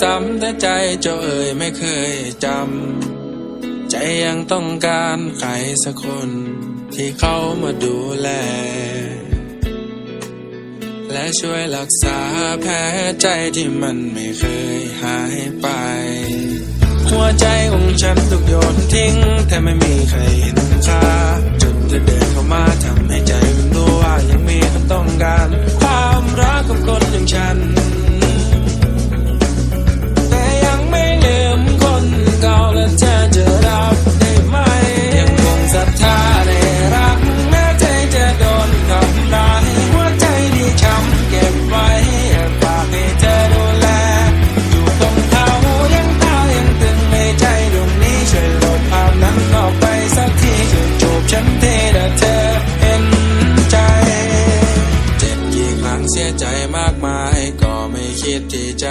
ซ้ำแต่ใจเจ้าเอ่ยไม่เคยจำ ใจยังต้องการใครสักคน ที่เขามาดูแล และช่วยรักษาแผลใจที่มันไม่เคยหายไป หัวใจของฉันถูกโยนทิ้ง แต่ไม่มีใครเห็น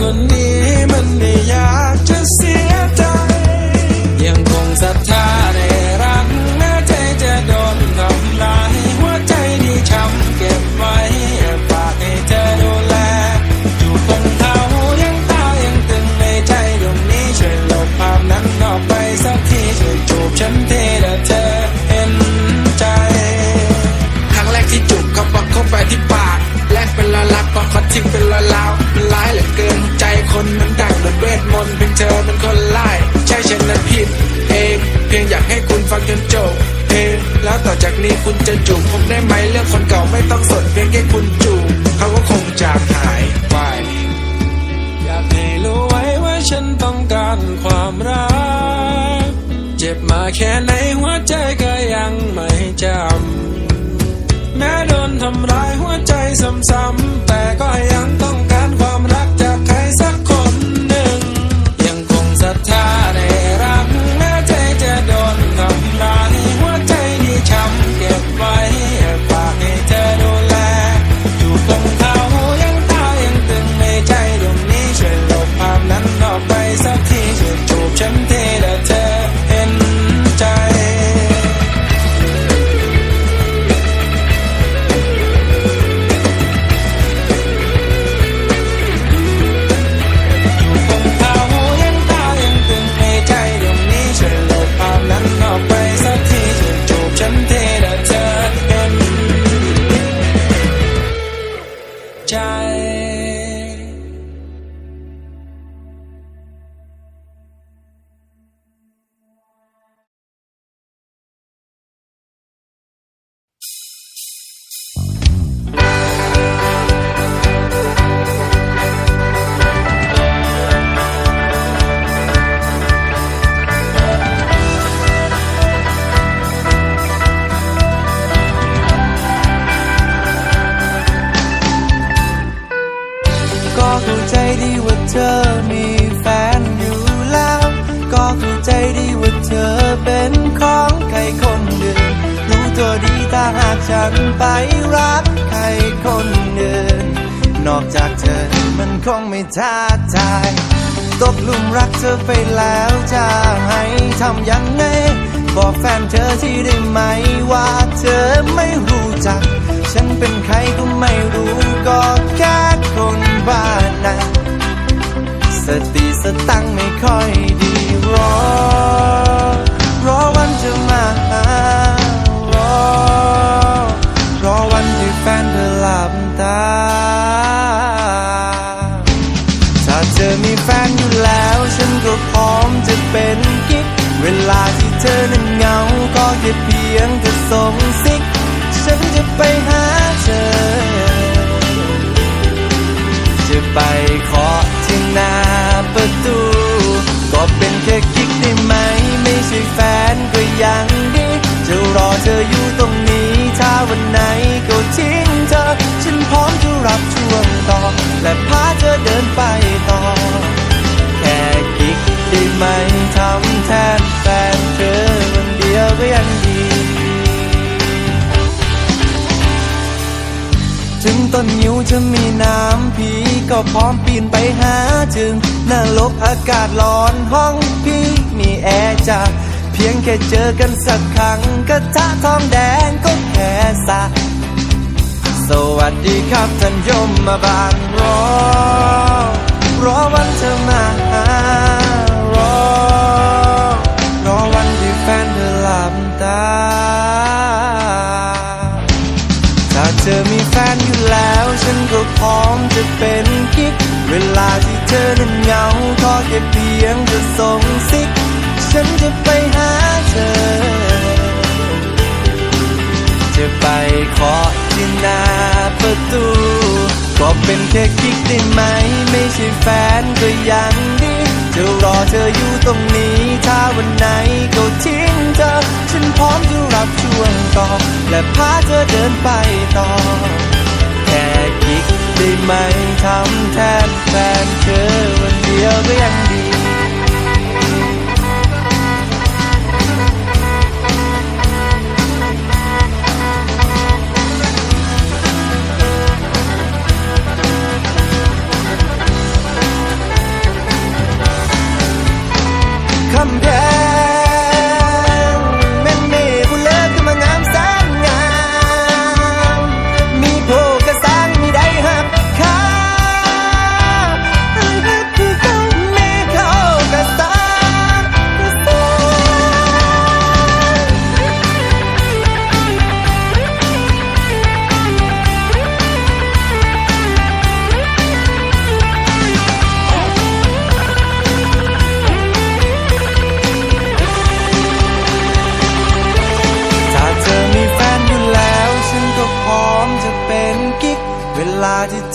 ราะค นี้คุณจะจูบผมได้ไหมเรื่องคนเก่าไม่ต้องสนเพียงแค่คุณจูบเขาก็คงจากหายไปอยากให้รู้ไว้ว่าฉันต้องการความรัก เจ็บมาแค่ไหนหัวใจก็ยังไม่จำแม้โดนทำร้ายหัวใจซ้ำๆแต่ก็ยังต้องการ นไปรักใครคนหนึ่งนอกจากเธอมันคงไม่ท้าทายตกลุมรักเธอไปแล้วจะให้ทำยังไง บอกแฟนเธอที่ได้ไหมว่าเธอไม่รู้จัก ฉันเป็นใครก็ไม่รู้ก็แค่คนบ้านนะสติสตังไม่ค่อยดีรอ รอวันจะมา ธอนั้นเหงาก็แค่เพียงเธอส่งสิกฉันจะไปหาเธอ จะไปเคาะที่หน้าประตู ก็เป็นแค่กิ๊กได้ไหม ไม่ใช่แฟนก็ยังดี จะรอเธออยู่ตรงนี้ ถ้าวันไหนก็ทิ้งเธอ ฉันพร้อมจะรับช่วงต่อ และพาเธอเดินไป ต้นนิ้วจะมีน้ำพีก็พร้อมปีนไปหาจึงนรกอากาศร้อนห้องพี่มีแอร์จ้ะเพียงแค่เจอกันสักครั้งกระทะทองแดงก็แค่สะสวัสดีครับท่านยมมาบานรอง อนั้นเหงาขอแค่เพียงจะส่งสิก ฉันจะไปหาเธอ จะไปเคาะที่หน้าประตู ก็เป็นแค่กิ๊กได้ไหม ไม่ใช่แฟนก็ยังดีจะรอเธออยู่ตรงนี้ ถ้าวันไหนก็ทิ้งเธอ ฉันพร้อมจะรับช่วงต่อ และพาเธอเดินไปต่อ ได้ไหมทำแทนแฟนเธอวันเดียวก็ยังดีคำแ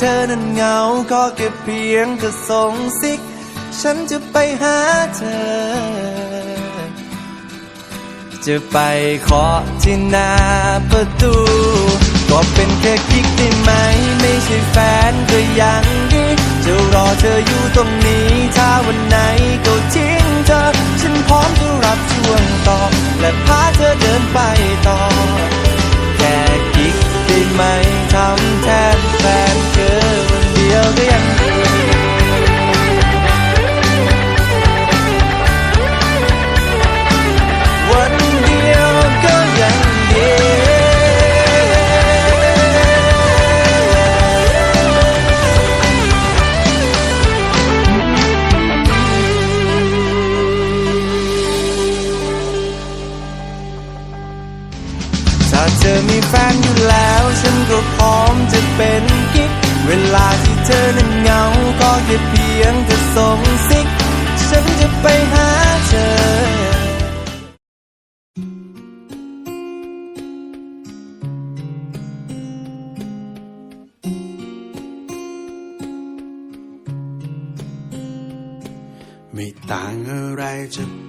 เธอนั้นเหงาก็แค่เพียงเธอส่งสิก ฉันจะไปหาเธอ จะไปเคาะที่หน้าประตู ก็เป็นแค่กิ๊กได้ไหม ไม่ใช่แฟนก็ยังดี จะรอเธออยู่ตรงนี้ ถ้าวันไหนก็ทิ้ มีแฟนอยู่แล้ว ฉันก็พร้อมจะเป็นกิ๊ก เวลาที่เธอนั้นเหงา ก็แค่เพียงเธอส่งสิก ฉันจะไปหาเธอ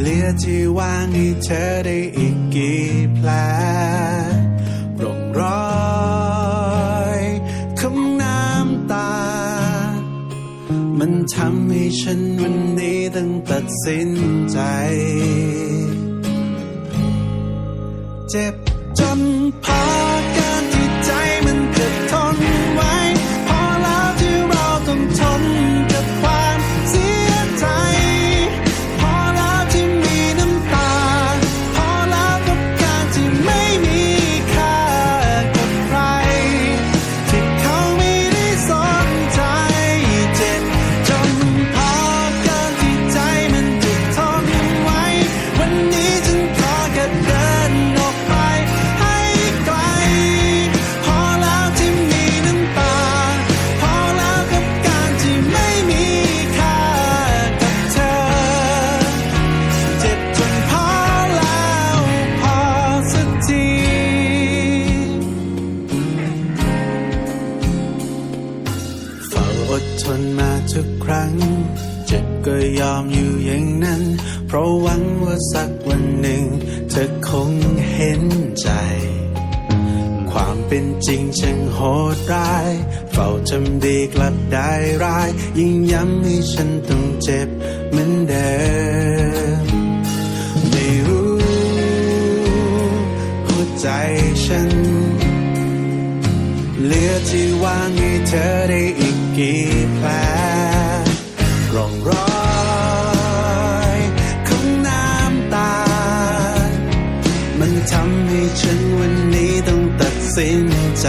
เหลือที่ว่างให้เธอได้อีกกี่แผลร่องรอยของน้ำตา มันทำให้ฉันวันนี้ต้องตัดสินใจ เจ็บ ทนมาทุกครั้ง เจ็บก็ยอมอยู่อย่างนั้น เพราะหวังว่าสักวันหนึ่ง เธอคงเห็นใจ ความเป็นจริงช่างโหดร้าย เฝ้าทำดีกลับได้ร้าย ยิ่งย้ำให้ฉันต้องเจ็บเหมือนเดิมไม่รู้ หัวใจฉัน เหลือที่ว่างให้เธอได้อีกกี่แผลร่องรอยของน้ำตา มันทำให้ฉันวันนี้ต้องตัดสินใจ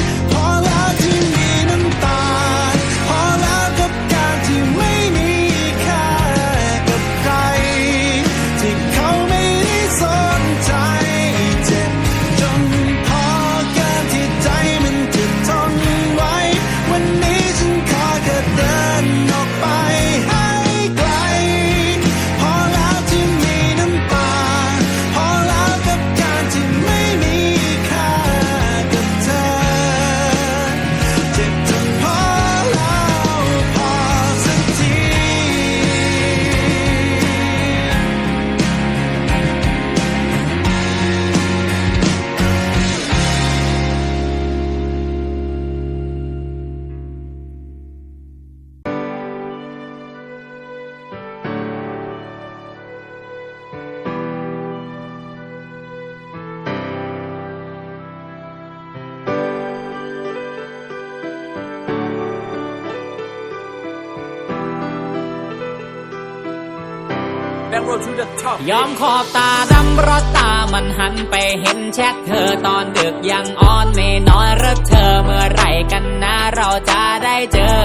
ยอมขอบตาดำเพราะตามันหันไปเห็นแชทเธอตอนดึกยังอ่อนไม่น้อยรักเธอเมื่อไหร่กันนะเราจะได้เจอ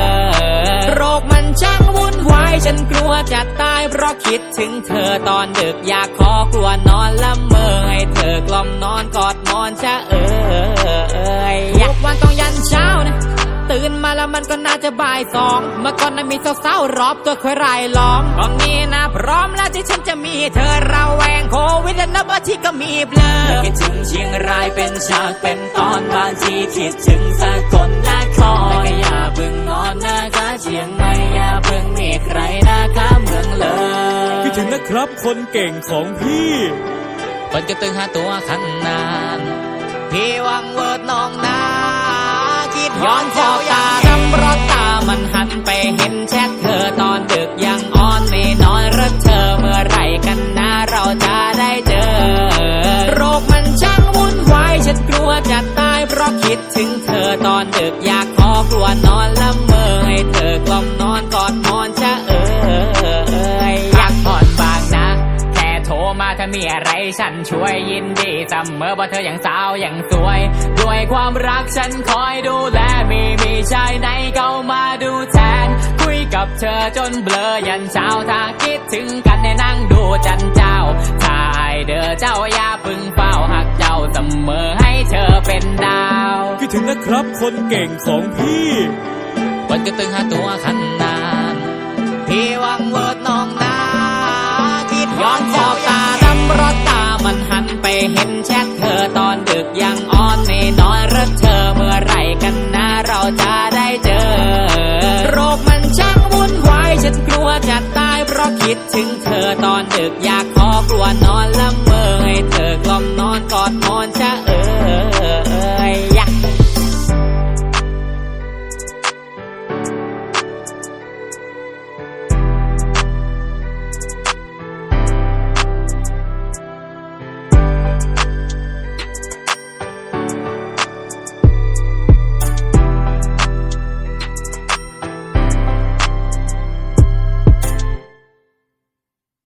โรคมันช่างวุ่นวายฉันกลัวจะตายเพราะคิดถึงเธอตอนดึกอยากขอกลัวนอนละเมอให้เธอกล่อมนอนกอดหมอนชะเอยทุกวันต้องยันเช้านะ ตื่นมาแล้วมันก็น่าจะบ่ายสอง เมื่อก่อนนั้นมีสาวๆรอบตัวคอยรายล้อมตอนนี้นะพร้อมแล้วที่ฉันจะมีเธอเราแวงโควิดและนับอาทิตย์ก็มีเบลอคิดถึงเชียงรายเป็นฉากเป็นตอนบางทีคิดถึงสกลนครแต่ก็อย่าเพิ่งนอนนะคะเชียงใหม่อย่าเพิ่งมีใครนะคะเมืองเลยคิดถึงนะครับคนเก่งของพี่คนก็ตึงหาตัวขันนานพี่วังเวิร์ดน้องนาคิด ย้อนขอบตาดำเพราะตามันหันไปเห็นแชทเธอตอนดึกยังอ่อนไม่นอนรักเธอเมื่อไหร่กันนะเราจะได้เจอ โรคมันช่างวุ่นวายฉันกลัวจะตายเพราะคิดถึงเธอตอนดึกอยาก มาถ้ามีอะไรฉันช่วยยินดีเสมอว่าเธอยังสาวยังสวย ด้วยความรักฉันคอยดูแลมีมีชายไหนเข้ามาดูแทน คุยกับเธอจนเบลอยันเช้าถ้าคิดถึงกันให้นั่งดูจันเจ้าถ้าไอายเด้อเจ้าอย่าเพึ่งเฝ้าหักเจ้าเสมอให้เธอเป็นดาวคิดถึงนะครับคนเก่งของพี่วันก็ตึงหาตัวขันนานพี่หวังเวิร์ดน้องนาคิดย้อนขอบตาดำ เพราะตามันหันไปเห็นแชทเธอตอนดึกยังอ่อนไม่นอนรัเธอเมื่อไรกันนะเราจะได้เจอ โรคมันช่างวุ่นวายฉันกลัวจะตายเพราะคิดถึงเธอตอนดึกอยากขอกลัวนอนละเมอให้เธอกล่อมนอนกอดนอนจะเออ